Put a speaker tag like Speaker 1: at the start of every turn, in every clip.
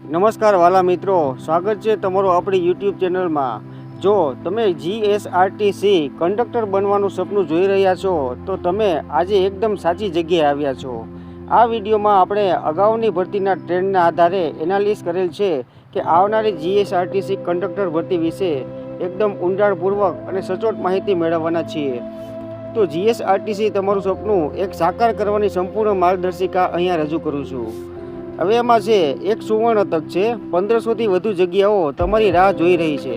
Speaker 1: નમસ્કાર વાલા મિત્રો, સ્વાગત છે તમારું આપણી યુટ્યુબ ચેનલમાં. જો તમે જીએસઆરટીસી કંડક્ટર બનવાનું સપનું જોઈ રહ્યા છો, તો તમે આજે એકદમ સાચી જગ્યાએ આવ્યા છો. આ વિડીયોમાં આપણે અગાઉની ભરતીના ટ્રેન્ડના આધારે એનાલિસ કરેલ છે કે આવનારી જીએસઆરટીસી કંડક્ટર ભરતી વિશે એકદમ ઊંડાણપૂર્વક અને સચોટ માહિતી મેળવવાના છીએ. તો જીએસઆરટીસી તમારું સપનું એક સાકાર કરવાની સંપૂર્ણ માર્ગદર્શિકા અહીંયા રજૂ કરું છું. હવે એમાં છે એક સુવર્ણ તક છે પંદરસોથી વધુ જગ્યાઓ તમારી રાહ જોઈ રહી છે.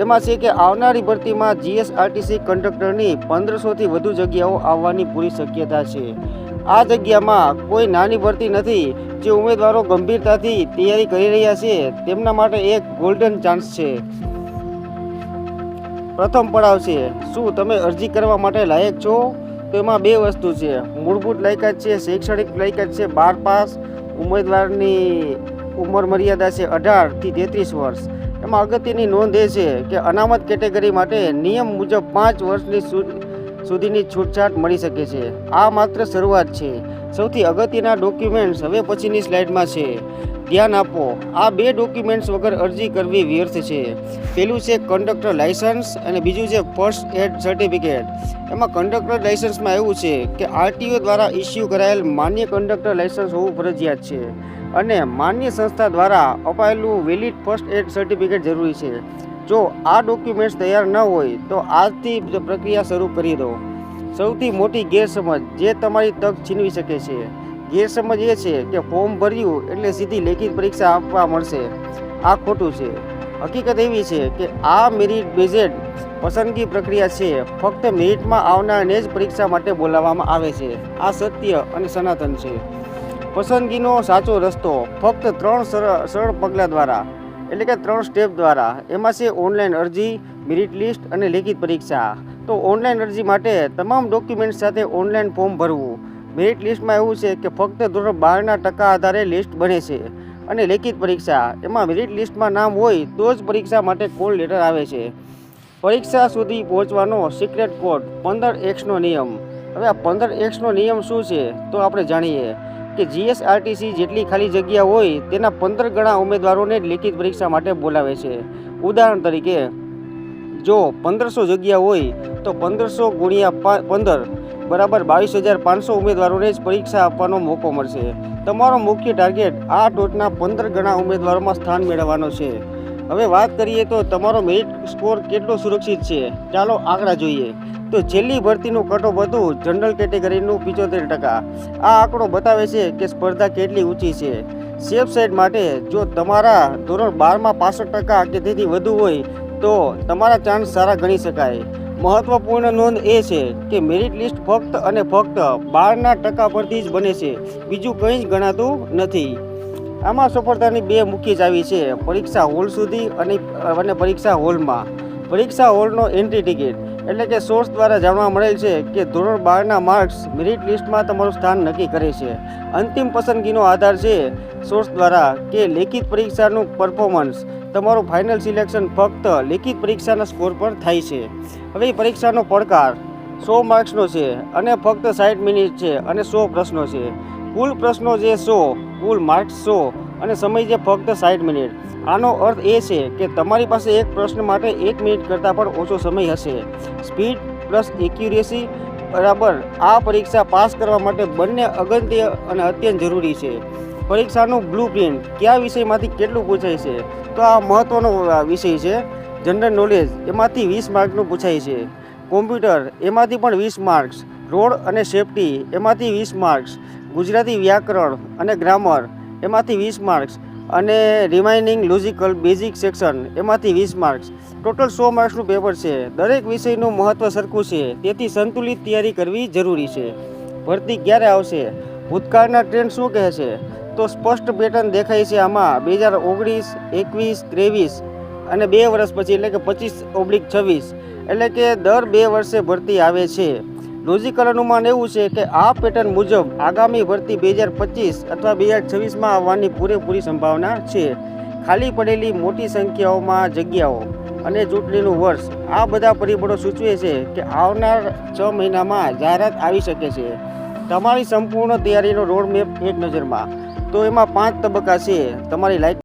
Speaker 1: એમાં છે કે આવનારી ભરતીમાં જીએસઆરટીસી કંડક્ટરની પંદરસોથી વધુ જગ્યાઓ આવવાની પૂરી શક્યતા છે. આ જગ્યામાં કોઈ નાની ભરતી નથી, જે ઉમેદવારો ગંભીરતાથી તૈયારી કરી રહ્યા છે, તેમના માટે એક ગોલ્ડન ચાન્સ છે. પ્રથમ પડાવ છે, શું તમે અરજી કરવા માટે લાયક છો? તો એમાં બે વસ્તુ છે. મૂળભૂત લાયકાત છે, શૈક્ષણિક લાયકાત છે, બાર પાસ ઉમેદવારની ઉંમર મર્યાદા છે અઢારથી તેત્રીસ વર્ષ. એમાં અગત્યની નોંધ એ છે કે અનામત કેટેગરી માટે નિયમ મુજબ પાંચ વર્ષની સુધીની છૂટછાટ મળી શકે છે. આ માત્ર શરૂઆત છે. સૌથી અગત્યના ડોક્યુમેન્ટ્સ હવે પછીની સ્લાઇડમાં છે. ધ્યાન આપો. આ બે ડોક્યુમેન્ટ્સ વગર અરજી કરવી વ્યર્થ છે. પહેલું છે કંડક્ટર લાઇસન્સ અને બીજું છે ફર્સ્ટ એડ સર્ટિફિકેટ એમાં કંડક્ટર લાઇસન્સમાં એવું છે કે આરટીઓ દ્વારા ઇસ્યુ કરાયેલ માન્ય કંડક્ટર લાઇસન્સ હોવું ફરજિયાત છે અને માન્ય સંસ્થા દ્વારા અપાયેલું વેલિડ ફર્સ્ટ એડ સર્ટિફિકેટ જરૂરી છે. જો આ ડોક્યુમેન્ટ્સ તૈયાર ન હોય, તો આજથી પ્રક્રિયા શરૂ કરી દો. સૌથી મોટી ગેરસમજ જે તમારી તક છીનવી શકે છે. ગેરસમજ એ છે કે ફોર્મ ભર્યું એટલે સીધી લેખિત પરીક્ષા આપવા મળશે. આ ખોટું છે. હકીકત એવી છે કે આ મેરિટ બેઝેડ પસંદગી પ્રક્રિયા છે. ફક્ત મેરિટમાં આવનારને જ પરીક્ષા માટે બોલાવવામાં આવે છે. આ સત્ય અને સનાતન છે. પસંદગીનો સાચો રસ્તો ફક્ત ત્રણ સરળ પગલાં દ્વારા, એટલે કે ત્રણ સ્ટેપ દ્વારા. એમાં છે ઓનલાઈન અરજી મેરિટ લિસ્ટ અને લેખિત પરીક્ષા. તો ઓનલાઈન અરજી માટે તમામ ડોક્યુમેન્ટ સાથે ઓનલાઈન ફોર્મ ભરવું. મેરિટ લિસ્ટમાં એવું છે કે ફક્ત ધોરણ બારના ટકા આધારે લિસ્ટ બને છે અને લેખિત પરીક્ષા. એમાં મેરિટ લિસ્ટમાં નામ હોય તો જ પરીક્ષા માટે કોલ લેટર આવે છે. પરીક્ષા સુધી પહોંચવાનો સિક્રેટ કોડ પંદર એક્સનો નિયમ. હવે આ પંદર એક્સનો નિયમ શું છે? તો આપણે જાણીએ કે જીએસઆરટીસી જેટલી ખાલી જગ્યા હોય તેના પંદર ગણા ઉમેદવારોને જ લેખિત પરીક્ષા માટે બોલાવે છે. ઉદાહરણ તરીકે, જો પંદરસો જગ્યા હોય તો પંદરસો ગુણ્યા પંદર બરાબર બાવીસ હજાર પાંચસો ઉમેદવારોને જ પરીક્ષા આપવાનો મોકો મળશે. તમારો મુખ્ય ટાર્ગેટ આ ટોચના પંદર ગણા ઉમેદવારોમાં સ્થાન મેળવવાનો છે. હવે વાત કરીએ તો તમારો મેરિટ સ્કોર કેટલો સુરક્ષિત છે? ચાલો આંકડા જોઈએ. તો છેલ્લી ભરતીનું કટઓફ હતું જનરલ કેટેગરીનું પિચોતેર ટકા. આ આંકડો બતાવે છે કે સ્પર્ધા કેટલી ઊંચી છે. સેફ સાઇડ માટે જો તમારા ધોરણ બારમાં પાસઠ ટકા કે તેથી વધુ હોય તો તમારા ચાન્સ સારા ગણી શકાય. મહત્વપૂર્ણ નોંધ એ છે કે મેરિટ લિસ્ટ ફક્ત અને ફક્ત બારના ટકા પરથી જ બને છે. બીજું કંઈ જ ગણાતું નથી. આમાં સફળતાની બે મુખ્ય ચાવી છે. પરીક્ષા હોલ સુધી અને અને પરીક્ષા હોલમાં. પરીક્ષા હોલનો એન્ટ્રી ટિકિટ એટલે કે સોર્સ દ્વારા જાણવા મળેલ છે કે ધોરણ બારના માર્ક્સ મેરિટ લિસ્ટમાં તમારું સ્થાન નક્કી કરે છે. અંતિમ પસંદગીનો આધાર છે સોર્સ દ્વારા કે લેખિત પરીક્ષાનું પરફોર્મન્સ તમારું ફાઇનલ સિલેક્શન ફક્ત લેખિત પરીક્ષાના સ્કોર પર થાય છે. હવે પરીક્ષાનો પડકાર. સો માર્ક્સનો છે અને ફક્ત સાઠ મિનિટ છે અને સો પ્રશ્નો છે. કુલ પ્રશ્નો જે સો, કુલ માર્ક્સ સો અને સમય છે ફક્ત સાઠ મિનિટ. આનો અર્થ એ છે કે તમારી પાસે એક પ્રશ્ન માટે એક મિનિટ કરતાં પણ ઓછો સમય હશે. સ્પીડ પ્લસ એક્યુરેસી બરાબર આ પરીક્ષા પાસ કરવા માટે બંને અગત્ય અને અત્યંત જરૂરી છે. પરીક્ષાનું બ્લુ પ્રિન્ટ કયા વિષયમાંથી કેટલું પૂછાય છે? તો આ મહત્ત્વનો વિષય છે. જનરલ નોલેજ એમાંથી વીસ માર્કનું પૂછાય છે. કોમ્પ્યુટર એમાંથી પણ વીસ માર્ક્સ. રોડ અને સેફટી એમાંથી વીસ માર્ક્સ. ગુજરાતી વ્યાકરણ અને ગ્રામર એમાંથી વીસ માર્ક્સ. અને રિમાઇનિંગ લોજિકલ બેઝિક સેક્શન એમાંથી વીસ માર્ક્સ. ટોટલ સો માર્ક્સનું પેપર છે. દરેક વિષયનું મહત્ત્વ સરખું છે. તેથી સંતુલિત તૈયારી કરવી જરૂરી છે. ભરતી ક્યારે આવશે? ભૂતકાળના ટ્રેન્ડ શું કહે છે તો સ્પષ્ટ પેટર્ન દેખાય છે આમાં. બે હજાર ઓગણીસ, એકવીસ, ત્રેવીસ અને બે વર્ષ પછી, એટલે કે પચીસ ઓબ્લિક છવ્વીસ, એટલે કે દર બે વર્ષે ભરતી આવે છે. લોજિકલ અનુમાન એવું છે કે આ પેટર્ન મુજબ આગામી ભરતી બે હજાર પચીસ અથવા બે હજાર છવ્વીસમાં આવવાની પૂરેપૂરી સંભાવના છે. ખાલી પડેલી મોટી સંખ્યાઓમાં જગ્યાઓ અને ચૂંટણીનું વર્ષ, આ બધા પરિબળો સૂચવે છે કે આવનાર છ મહિનામાં જાહેરાત આવી શકે છે. તમારી સંપૂર્ણ તૈયારીનો રોડ મેપ એક નજરમાં. તો એમાં પાંચ તબક્કા છે. તમારી લાયક